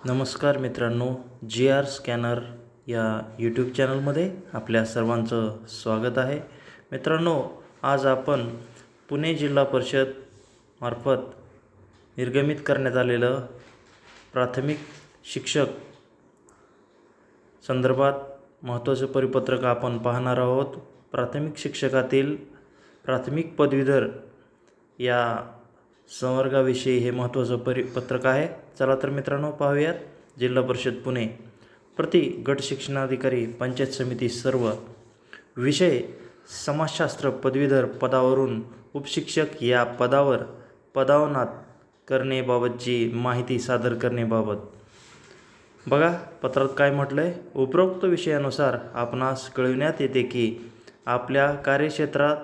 नमस्कार मित्रांनो G R scanner या यूट्यूब चॅनलमध्ये आपल्या सर्वांचं स्वागत आहे. मित्रांनो आज आपण पुणे जिल्हा परिषद मार्फत निर्गमित करण्यात आलेलं प्राथमिक शिक्षक संदर्भात महत्त्वाचं परिपत्रक आपण पाहणार आहोत. प्राथमिक शिक्षकातील प्राथमिक पदवीधर या संवर्गाविषयी हे महत्त्वाचं परिपत्रक आहे. चला तर मित्रांनो पाहूयात. जिल्हा परिषद पुणे. प्रति गट शिक्षणाधिकारी पंचायत समिती सर्व. विषय समाजशास्त्र पदवीधर पदावरून उपशिक्षक या पदावर पदावनात करणेबाबतची माहिती सादर करण्याबाबत. बघा पत्रात काय म्हटलं आहे उपरोक्त विषयानुसार आपणास कळविण्यात येते की आपल्या कार्यक्षेत्रात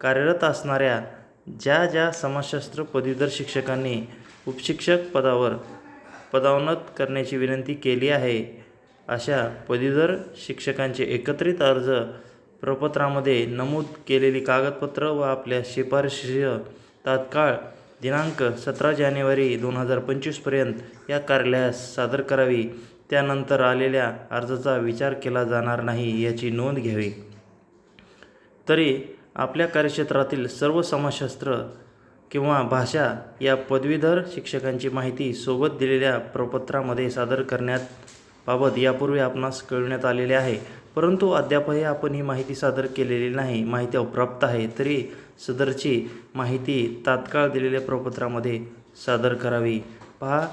कार्यरत असणाऱ्या ज्या ज्या समाजशास्त्र पदवीधर शिक्षकांनी उपशिक्षक पदावर पदावनत करण्याची विनंती केली आहे अशा पदवीधर शिक्षकांचे एकत्रित अर्ज प्रपत्रामध्ये नमूद केलेली कागदपत्र व आपल्या शिफारशी तात्काळ दिनांक सतरा जानेवारी दोन हजार पंचवीसपर्यंत या कार्यालयास सादर करावी. त्यानंतर आलेल्या अर्जाचा विचार केला जाणार नाही याची नोंद घ्यावी. तरी आपल्या कार्यक्षेत्रातील सर्व समाजशास्त्र किंवा भाषा या पदवीधर शिक्षकांची माहिती सोबत दिलेल्या प्रपत्रामध्ये सादर करण्यात बाबत यापूर्वी आपणास कळविण्यात आलेले आहे. परंतु अद्यापही आपण ही माहिती सादर केलेली नाही. माहिती अप्राप्त आहे. तरी सदरची माहिती तात्काळ दिलेल्या प्रपत्रामध्ये सादर करावी. पहा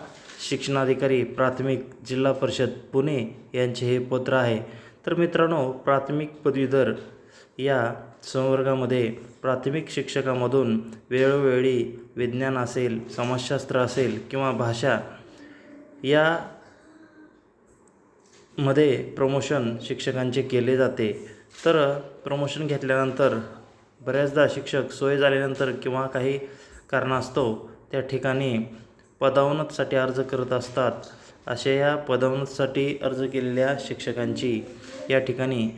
शिक्षणाधिकारी प्राथमिक जिल्हा परिषद पुणे यांचे हे पत्र आहे. तर मित्रांनो प्राथमिक पदवीधर या संवर्गामध्ये प्राथमिक शिक्षकामधून वेळोवेळी विज्ञान असेल समाजशास्त्र असेल किंवा भाषा या मध्ये प्रमोशन शिक्षकांचे केले जाते. तर प्रमोशन घेतल्यानंतर बऱ्याचदा शिक्षक सोय झाल्यानंतर किंवा काही कारणास्तव त्या ठिकाणी पदावनतसाठी अर्ज करत असतात. अशा या पदावनतसाठी अर्ज केलेल्या शिक्षकांची या ठिकाणी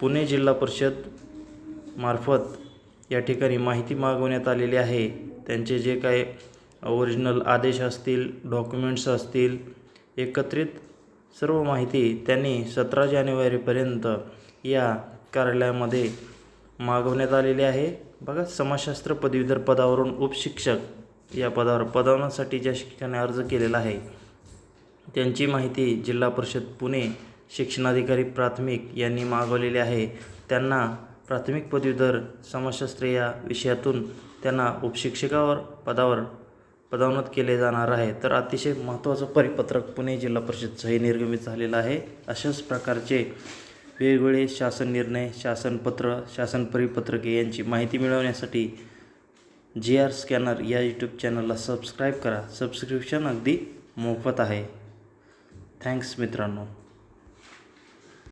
पुणे जिल्हा परिषद मार्फत या ठिकाणी माहिती मागवण्यात आलेली आहे. त्यांचे जे काही ओरिजिनल आदेश असतील डॉक्युमेंट्स असतील एकत्रित सर्व माहिती त्यांनी सतरा जानेवारीपर्यंत या कार्यालयामध्ये मागवण्यात आलेली आहे. बघा समाजशास्त्र पदवीधर पदावरून उपशिक्षक या पदावर पदवण्यासाठी ज्या शिक्षकाने अर्ज केलेला आहे त्यांची माहिती जिल्हा परिषद पुणे शिक्षणाधिकारी प्राथमिक यांनी मागवलेले आहे. त्यांना प्राथमिक पदवीधर समाजशास्त्र या विषयातून त्यांना उपशिक्षकावर पदावर पदावनत केले जाणार आहे. तर अतिशय महत्त्वाचं परिपत्रक पुणे जिल्हा परिषदचं हे निर्गमित झालेलं आहे. अशाच प्रकारचे वेगवेगळे शासन निर्णय शासनपत्र शासन परिपत्रके यांची माहिती मिळवण्यासाठी जी आर स्कॅनर या यूट्यूब चॅनलला सबस्क्राईब करा. सबस्क्रिप्शन अगदी मोफत आहे. थँक्स मित्रांनो.